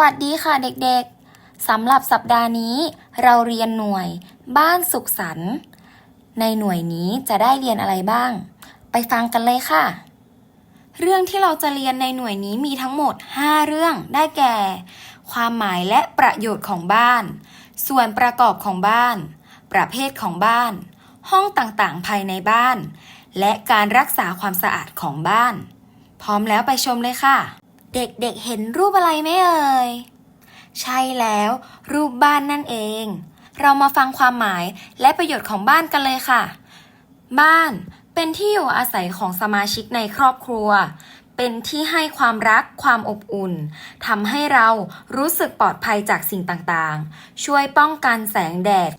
วัสดีค่ะเด็กๆ สำหรับสัปดาห์นี้เราเรียนหน่วยบ้านสุขสันต์ในหน่วยนี้จะได้เรียนอะไรบ้าง ไปฟังกันเลยค่ะ เรื่องที่เราจะเรียนในหน่วยนี้มีทั้งหมด 5 เรื่องได้แก่ ความหมายและประโยชน์ของบ้าน ส่วนประกอบของบ้าน ประเภทของบ้าน ห้องต่างๆ ภายในบ้าน และการรักษาความสะอาดของบ้าน พร้อมแล้วไปชมเลยค่ะ เด็กๆเห็นรูปอะไรไหมเอ่ย ใช่แล้ว รูปบ้านนั่นเอง เรามาฟังความหมายและประโยชน์ของบ้านกันเลยค่ะ บ้านเป็นที่อยู่อาศัยของสมาชิกในครอบครัว เป็นที่ให้ความรักความอบอุ่นทำให้เรารู้สึกปลอดภัยจากสิ่งต่างๆ ช่วยป้องกันแสงแดด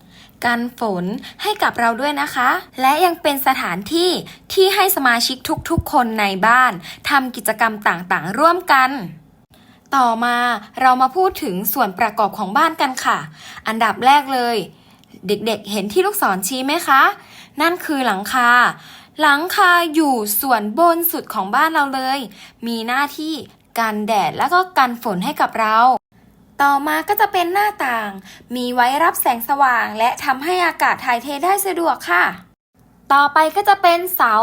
กันฝนให้กับเราด้วยนะคะ และยังเป็นสถานที่ที่ให้สมาชิกทุกๆ คนในบ้านทำกิจกรรมต่างๆ ร่วมกัน ต่อมาเรามาพูดถึงส่วนประกอบของบ้านกันค่ะ อันดับแรกเลย เด็กๆ เห็นที่ลูกศรชี้ไหมคะ นั่นคือหลังคาหลังคาอยู่ส่วนบนสุดของบ้านเราเลย มีหน้าที่กันแดดแล้วก็กันฝนให้กับเรา ต่อมาก็จะเป็นหน้าต่าง มีไว้รับแสงสว่างและทำให้อากาศถ่ายเทได้สะดวกค่ะ ต่อไปก็จะเป็นเสา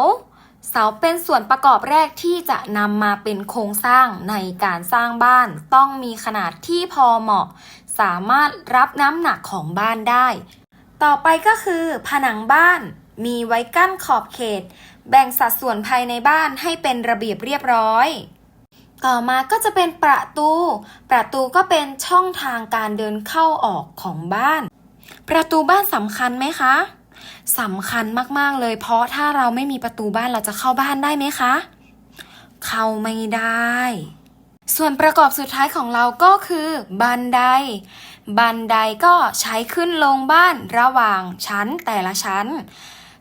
เสาเป็นส่วนประกอบแรกที่จะนำมาเป็นโครงสร้างในการสร้างบ้าน ต้องมีขนาดที่พอเหมาะ สามารถรับน้ำหนักของบ้านได้ ต่อไปก็คือผนังบ้าน มีไว้กั้นขอบเขต แบ่งสัดส่วนภายในบ้านให้เป็นระเบียบเรียบร้อย ต่อมาก็จะเป็นประตู ประตูก็เป็นช่องทางการเดินเข้าออกของบ้าน ประตูบ้านสำคัญไหมคะสำคัญมากๆเลย เพราะถ้าเราไม่มีประตูบ้านเราจะเข้าบ้านได้ไหมคะ เข้าไม่ได้ ส่วนประกอบสุดท้ายของเราก็คือ บันได บันไดก็ใช้ขึ้นลงบ้านระหว่างชั้นแต่ละชั้น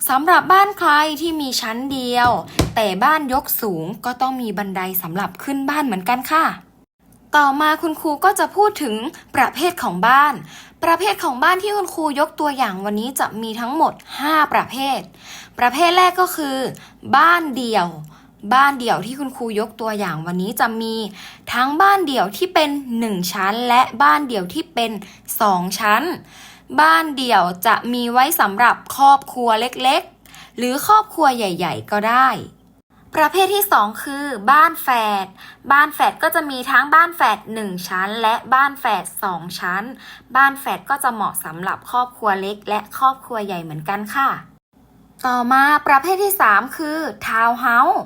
สำหรับบ้านใครที่มีชั้นเดียว แต่บ้านยกสูงก็ต้องมีบันไดสำหรับขึ้นบ้านเหมือนกันค่ะ ต่อมาคุณครูก็จะพูดถึงประเภทของบ้าน ประเภทของบ้านที่คุณครูยกตัวอย่างวันนี้จะมีทั้งหมด 5 ประเภท ประเภทแรกก็คือ บ้านเดี่ยว บ้านเดี่ยวที่คุณครูยกตัวอย่างวันนี้จะมี ทั้งบ้านเดี่ยวที่เป็น 1 ชั้น และบ้านเดี่ยวที่เป็น 2 ชั้น บ้านเดี่ยวจะมีไว้สำหรับครอบครัวเล็กๆ หรือครอบครัวใหญ่ ๆ ก็ได้ ประเภทที่ 2 คือ บ้านแฝด บ้านแฝดก็จะมีทั้งบ้านแฝด1ชั้น และบ้านแฝด2ชั้น บ้านแฝดก็จะเหมาะสำหรับครอบครัวเล็ก และครอบครัวใหญ่เหมือนกันค่ะ ต่อมาประเภทที่ 3 คือทาวน์เฮาส์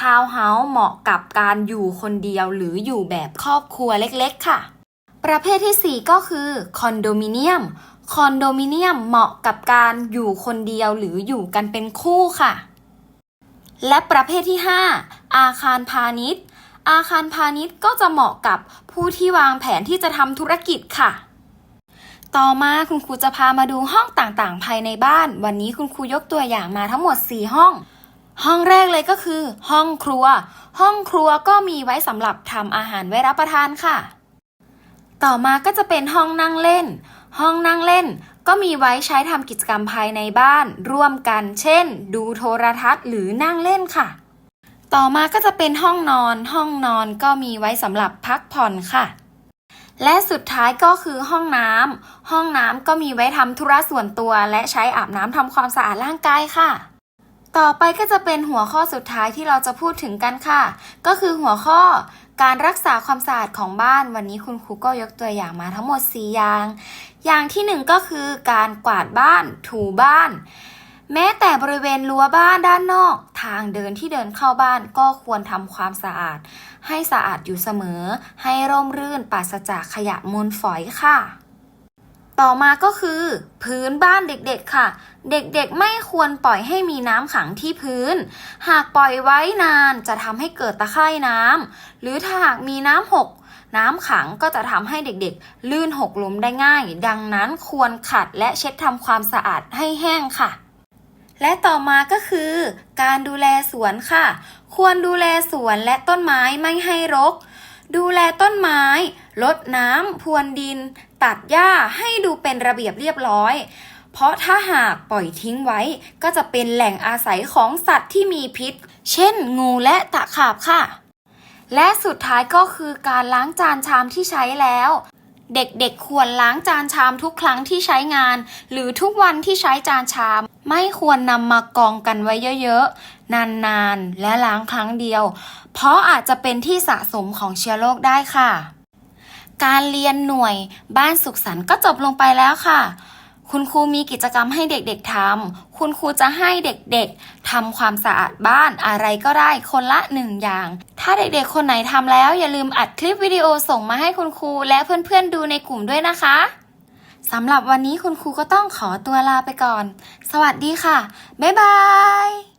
ทาวน์เฮาส์เหมาะกับการอยู่คนเดียวหรืออยู่แบบครอบครัวเล็กๆ ค่ะ ประเภทที่ 4 ก็คือคอนโดมิเนียม คอนโดมิเนียมเหมาะกับการอยู่คนเดียวหรืออยู่กันเป็นคู่ค่ะ และประเภทที่ 5 อาคารพาณิชย์ อาคารพาณิชย์ก็จะเหมาะกับผู้ที่วางแผนที่จะทำธุรกิจค่ะ ต่อมาคุณครูจะพามาดูห้องต่างๆ ภายในบ้าน วันนี้คุณครูยกตัวอย่างมาทั้งหมด 4 ห้อง ห้องแรกเลยก็คือ ห้องครัว ห้องครัวก็มีไว้สำหรับทำอาหารไว้รับประทานค่ะ ต่อมาก็จะเป็นห้องนั่งเล่น ห้องนั่งเล่น ก็มีไว้ใช้ทำกิจกรรมภายในบ้าน ร่วมกัน เช่น ดูโทรทัศน์หรือนั่งเล่นค่ะ ต่อมาก็จะเป็นห้องนอน ห้องนอนก็มีไว้สำหรับพักผ่อนค่ะ และสุดท้ายก็คือห้องน้ำห้องน้ำก็มีไว้ทำธุระส่วนตัว และใช้อาบน้ำทำความสะอาดร่างกายค่ะต่อไปก็จะเป็นหัวข้อสุดท้ายที่เราจะพูดถึงกันค่ะ ก็คือหัวข้อการรักษาความสะอาดของบ้านวันนี้คุณครูก็ยกตัวอย่างมาทั้งหมด 4 อย่าง อย่างที่หนึ่งก็คือการกวาดบ้านถูบ้าน แม้แต่บริเวณรั้วบ้านด้านนอก ทางเดินที่เดินเข้าบ้านก็ควรทำความสะอาด ให้สะอาดอยู่เสมอ ให้ร่มรื่นปราศจากขยะมูลฝอยค่ะ ต่อมาก็คือ พื้นบ้านเด็กๆค่ะ เด็กๆไม่ควรปล่อยให้มีน้ำขังที่พื้น หากปล่อยไว้นานจะทำให้เกิดตะไคร่น้ำหรือถ้าหากมีน้ำหก น้ำขังก็จะทำให้เด็กๆ ลื่นหกล้มได้ง่าย ดังนั้นควรขัดและเช็ดทำความสะอาดให้แห้งค่ะและต่อมาก็คือ การดูแลสวนค่ะ ควรดูแลสวนและต้นไม้ไม่ให้รก ดูแลต้นไม้ ลดน้ำพรวนดิน ตัดหญ้าให้ดูเป็นระเบียบเรียบร้อย เพราะถ้าหากปล่อยทิ้งไว้ ก็จะเป็นแหล่งอาศัยของสัตว์ที่มีพิษ เช่น งูและตะขาบค่ะ และสุดท้ายก็คือการล้างจานชามที่ใช้แล้ว เด็กๆควรล้างจานชามทุกครั้งที่ใช้งาน หรือทุกวันที่ใช้จานชาม ไม่ควรนำมากองกันไว้เยอะๆ นานๆ และล้างครั้งเดียว เพราะอาจจะเป็นที่สะสมของเชื้อโรคได้ค่ะ การเรียนหน่วยบ้านสุขสันต์ก็จบลงไปแล้วค่ะ คุณครูมีกิจกรรมให้เด็กๆทำคุณครูจะให้เด็กๆทำความสะอาดบ้านอะไรก็ได้คนละหนึ่งอย่าง ถ้าเด็กๆคนไหนทำแล้วอย่าลืมอัดคลิปวิดีโอส่งมาให้คุณครูและเพื่อนๆดูในกลุ่มด้วยนะคะสำหรับวันนี้คุณครูก็ต้องขอตัวลาไปก่อน สวัสดีค่ะ บ๊ายบาย